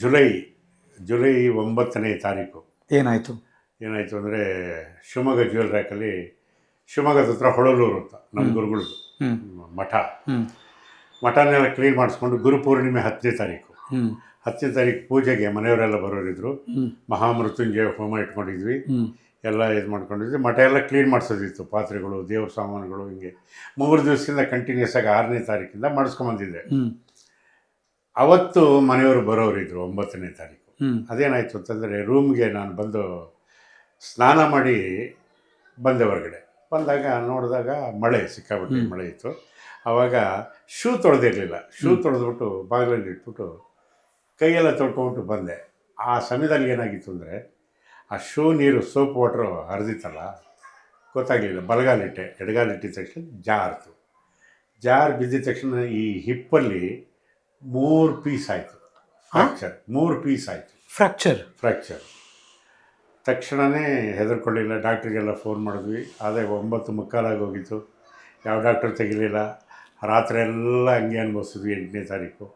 July July ಒಂಬತ್ತನೇ ತಾರೀಕು. ಏನಾಯಿತು? ಏನಾಯಿತು ಅಂದರೆ ಶಿವಮೊಗ್ಗ ಜ್ಯುವೆಲ್ ರ್ಯಾಕಲ್ಲಿ ಶಿವಮೊಗ್ಗದ ಹತ್ರ ಹೊಳಲೂರು ಅಂತ ನಮ್ಮ ಗುರುಗಳದ್ದು. ಮಠ. ಮಠನೆಲ್ಲ ಕ್ಲೀನ್ ಮಾಡಿಸ್ಕೊಂಡು ಗುರುಪೂರ್ಣಿಮೆ ಹತ್ತನೇ ತಾರೀಕು. ಹತ್ತನೇ ತಾರೀಕು ಪೂಜೆಗೆ ಮನೆಯವರೆಲ್ಲ ಬರೋರಿದ್ರು. ಮಹಾಮೃತ್ಯುಂಜಯ ಹೋಮ ಇಟ್ಕೊಂಡಿದ್ವಿ. ಎಲ್ಲ ಇದು ಮಾಡ್ಕೊಂಡಿದ್ವಿ. ಮಠ ಎಲ್ಲ ಕ್ಲೀನ್ ಮಾಡಿಸೋದಿತ್ತು. ಪಾತ್ರೆಗಳು ದೇವ್ರ ಸಾಮಾನುಗಳು ಹಿಂಗೆ ಮೂರು ದಿವಸದಿಂದ ಕಂಟಿನ್ಯೂಸ್ ಆಗಿ ಆರನೇ ತಾರೀಕಿಂದ ಮಾಡಿಸ್ಕೊಂಬಂದಿದ್ದೆ ಅವತ್ತು ಮನೆಯವರು ಬರೋರಿದ್ರು ಒಂಬತ್ತನೇ ತಾರೀಕು. ಅದೇನಾಯಿತು ಅಂತಂದರೆ ರೂಮ್ಗೆ ನಾನು ಬಂದು ಸ್ನಾನ ಮಾಡಿ ಬಂದೆ ಹೊರಗಡೆ. ಬಂದಾಗ ನೋಡಿದಾಗ ಮಳೆ ಸಿಕ್ಕಾಬಿಟ್ಟು ಮಳೆ ಇತ್ತು. ಆವಾಗ ಶೂ ತೊಳೆದಿರಲಿಲ್ಲ. ಶೂ ತೊಳೆದ್ಬಿಟ್ಟು ಬಾಗಿಲಲ್ಲಿ ಇಟ್ಬಿಟ್ಟು ಕೈಯೆಲ್ಲ ತೊಳ್ಕೊಂಬಿಟ್ಟು ಬಂದೆ. ಆ ಸಮಯದಲ್ಲಿ ಏನಾಗಿತ್ತು ಅಂದರೆ ಆ ಶೂ ನೀರು ಸೋಪ್ ವಾಟ್ರು ಹರಿದಿತ್ತಲ್ಲ ಗೊತ್ತಾಗಲಿಲ್ಲ. ಬಲಗಾಲಿಟ್ಟೆ. ಎಡಗಾಲಿಟ್ಟಿದ ತಕ್ಷಣ ಜಾರ್ತು. ಜಾರ್ ಬಿದ್ದಿದ ತಕ್ಷಣ ಈ ಹಿಪ್ಪಲ್ಲಿ ಮೂರು ಪೀಸ್ ಆಯಿತು. ಫ್ರ್ಯಾಕ್ಚರ್ ಮೂರು ಪೀಸ್ ಆಯಿತು. ಫ್ರ್ಯಾಕ್ಚರ್ ಫ್ರ್ಯಾಕ್ಚರ್ ತಕ್ಷಣವೇ ಹೆದರ್ಕೊಳ್ಳಿಲ್ಲ ಡಾಕ್ಟ್ರಿಗೆಲ್ಲ ಫೋನ್ ಮಾಡಿದ್ವಿ. ಅದೇ ಒಂಬತ್ತು ಮುಕ್ಕಾಲಾಗಿ ಹೋಗಿತ್ತು. ಯಾವ ಡಾಕ್ಟರ್ ತೆಗಿಲಿಲ್ಲ. ರಾತ್ರಿ ಎಲ್ಲ ಹಂಗೆ ಅನುಭವಿಸಿದ್ವಿ ಎಂಟನೇ ತಾರೀಕು.